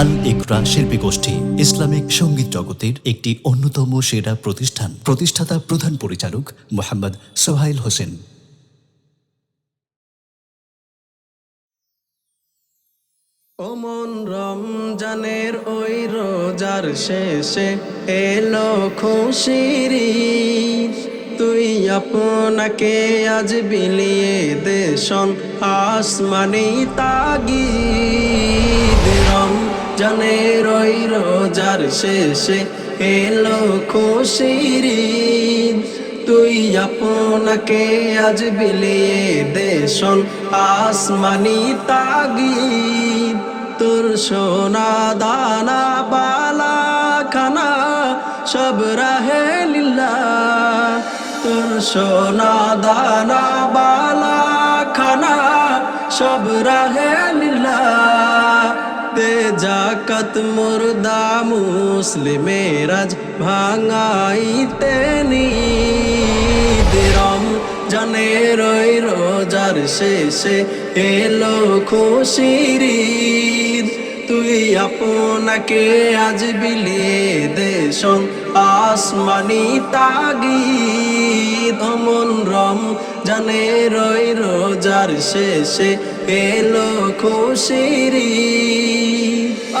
আল ইকরা শিল্পী গোষ্ঠী ইসলামিক সংগীত জগতের একটি অন্যতম সেরা প্রতিষ্ঠান। প্রতিষ্ঠাতা প্রধান পরিচালক মোহাম্মদ সোহাইল হোসেন। ওমন রমজানের ওই রোজার শেষে এলো খুশির তুই আপনাকে আজ বিলিয়ে দেশন আসমানি তাগিদ। রমজানের ওই রোজার শেষে এলো খুশির। তুই আপনাকে আজ বিলিয়ে দেশন আসমানি তাগিদ। তোর সোনা দানা বালা খানা সব রাহে লীলা। তোর সোনা দানা বালা খানা সব রাহে লীলা। জাকাত মুর্দা মুসলিমেরাজ ভাঙাইতে নিদিরম জানে রই রোজার শেষে এলো খুশির। তুই আপনাকে আজ বিলিয়ে দেশন আসমানি তাগিদ অমন রম জানে রই রোজার শেষে এলো খুশির।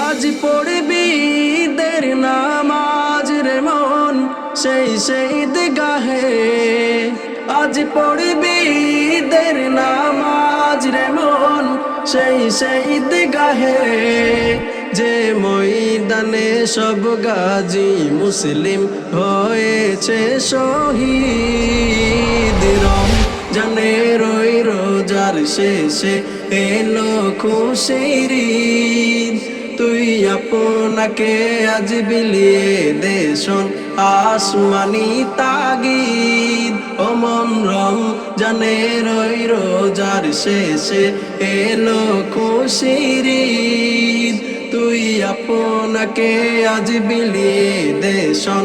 আজ পড়বি দের নামাজ রে মন, সেই সেই গাহে আজ পড়বি দের নামাজ রে মন, সেই সেই গাহে যে ময়দানে সব গাজী মুসলিম হয়েছে শহীদ। রম জানে রই রোজার শেষে এলো খুশির। তুই আপনাকে আজ বিলিয়ে দেশন আসমানি তাগিদ। অমন রম জানে রই রোজার শেষে এলো খুশির ঈদ। তুই আপনাকে আজ বিলিয়ে দেশন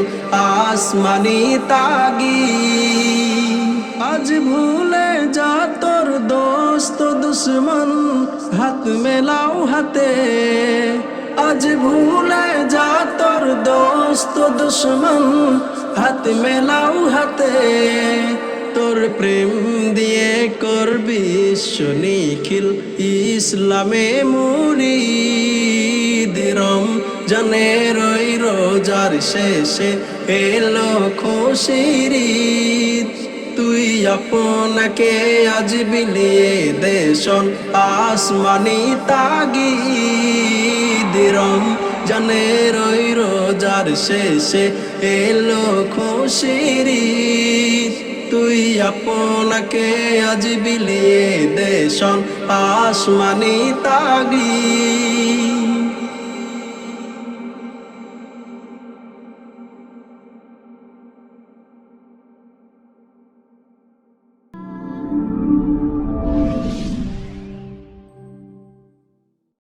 আসমানি তাগিদ। আজ ভুলে যা তোর দোস্ত দুশ্মন, হাত মেলাও হাতে। আজ ভুলে যা তোর দোস্ত দুশ্মন হাত মেলাও হাতে তোর প্রেম দিয়ে করবি নিখিল ইসলামে মুড়ি দিরম জানে রই রোজার শেষে এলো খুশির। তুই আপনাকে আজ বিলিয়ে দেশন আসমানি তাগিদ রম জানে রই রোজার শেষে এলো খুশির। তুই আপনাকে আজ বিলিয়ে দেশন আসমানি তাগিদ